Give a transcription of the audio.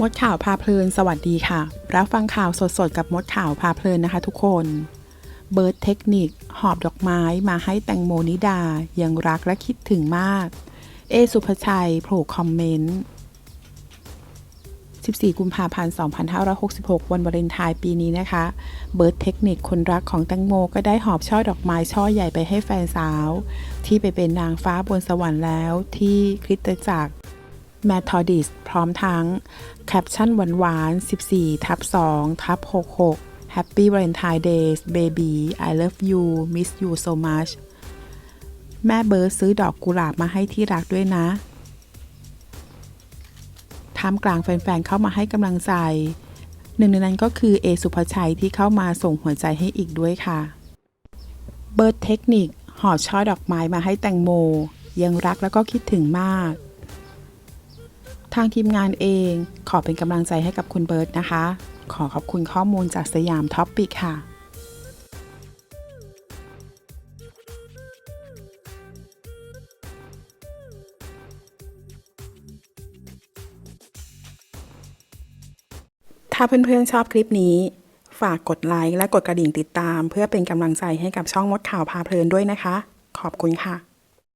มดข่าวพาเพลิน สวัสดีค่ะ รับฟังข่าวสดๆ กับมดข่าวพาเพลินนะคะทุกคน เบิร์ดเทคนิค หอบดอกไม้มาให้แตงโมนิดา ยังรักและคิดถึงมาก เอสุภชัยโผล่คอมเมนต์ 14 กุมภาพันธ์ 2566 วันวาเลนไทน์ปีนี้นะคะ เบิร์ดเทคนิคคนรักของแตงโมก็ได้หอบช่อดอกไม้ช่อใหญ่ไปให้แฟนสาว ที่ไปเป็นนางฟ้าบนสวรรค์แล้วที่คริสตจักร แมทอดิสพร้อมทั้ง แคปชั่นหวานๆ 14 ทับ2ทับ66 Happy Valentine Days Baby I love you miss you so much แม่เบิร์ดซื้อดอกกุหลาบมาให้ที่รักด้วยนะท่ามกลางแฟนๆ เข้ามาให้กำลังใจ หนึ่งในนั้นก็คือเอสุภชัยที่เข้ามาส่งหัวใจให้อีกด้วยค่ะ เบิร์ดเทคนิคหอบช่อดอกไม้มาให้แตงโม ยังรักแล้วก็คิดถึงมาก ทางทีมงานเองขอเป็นกำลังใจให้กับคุณเบิร์ตนะคะ ขอขอบคุณข้อมูลจากสยามท็อปปิกค่ะถ้าเพื่อนๆชอบคลิปนี้ ฝากกดไลค์และกดกระดิ่งติดตาม เพื่อเป็นกำลังใจให้กับช่องมดข่าวพาเพลินด้วยนะคะ ขอบคุณค่ะ